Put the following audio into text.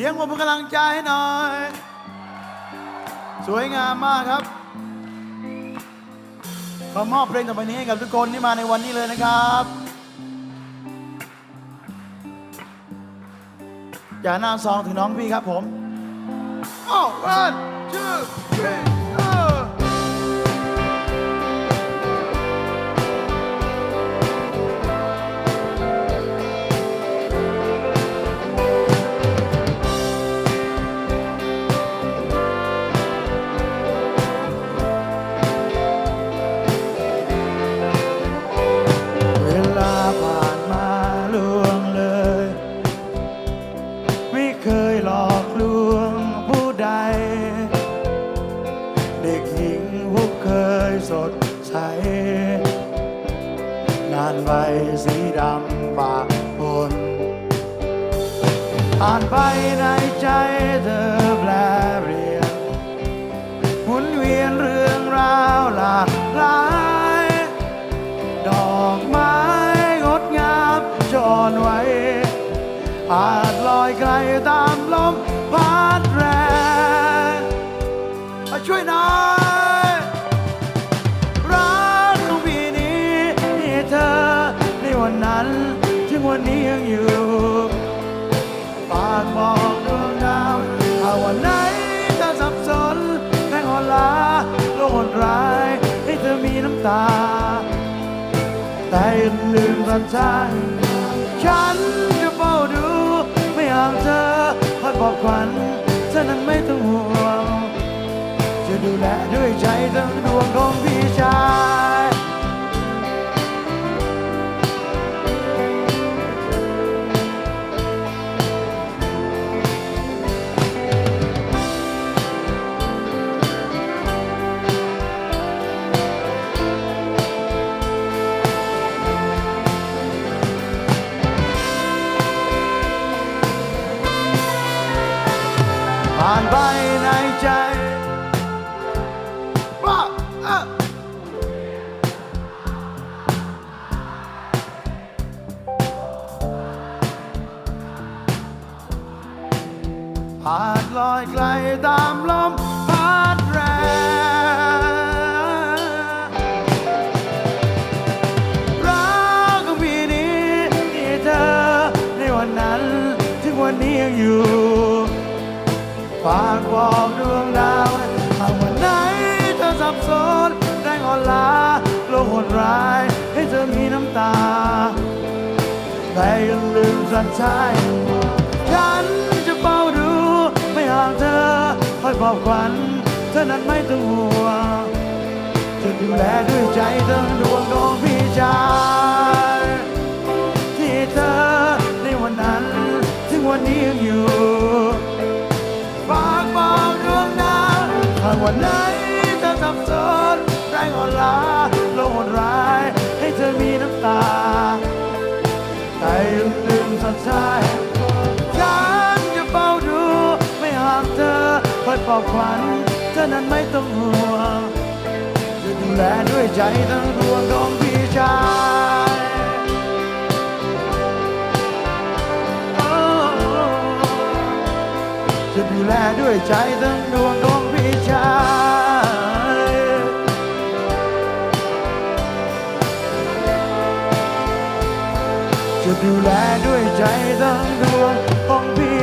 สียงผมกำลังใจให้หน่อย สวยงามมากครับ ขอมอบเพลงต่อไปนี้ให้กับทุกคนที่มาในวันนี้เลยนะครับอย่าหน้าซองถึงน้องพี่ครับผม Oh, one, two, three, านใบสีดำบากปนผ่านไปในใจเธอแปลเปลี่ยนหมุนเวียนเรื่องราวหลากหลาย ดอกไม้งดงามจอนไว้ อาจลอยไกลตามลมพัดแรงช่วยน่อ วันนี้ยังอยู่ฝากบอกดวงดาวถ้าวันไหนเธอสับสนแรงอ่อนล้าโลกโหดร้ายให้เธอมีน้ำตา แต่อย่าลืมสัญชาติฉันจะเฝ้าดู ไม่ห่างเธอคอยบอกขวัญเธอนั้นไม่ต้องห่วงจะดูแลด้วยใจทั้งดวงของพี่ ผ่านไปในใจว่าเอ้ออาจลอยไกลตามลมพัดแรงรักของพี่นี้ที่เธอในวันนั้น ถึงวันนี้ยังอยู่ากบอกดวงดาวหากวันไหนเธอสับสนแรงอ่อนล้าโลกโหดร้าย ให้เธอมีน้ำตา แต่ย่าลืมสัญชาติฉันจะเฝ้าดู ไม่ห่างเธอคอยบอกขวัญเธอนั้นไม่ต้องห่วงจะดูแลด้วยใจทั้งดวงของพี่ชายที่เธอในวันนั้น ถึงวันนี้ยังอยู่ วันไหนเธอสับสนแรงอ่อนล้าโลกโหดร้าย ให้เธอมีน้ำตาแต่อย่าลืมสัญชาติฉันจะเฝ้าดู ไม่ห่างเธอคอยปลอบขวัญเธอนั้นไม่ต้องห่วงจะดูแลด้วยใจทั้งดวงของพี่ชาย จะดูแลด้วยใจทั้งดวงของพี่ชายจะดูแลด้วยใจทั้งดวงของพี่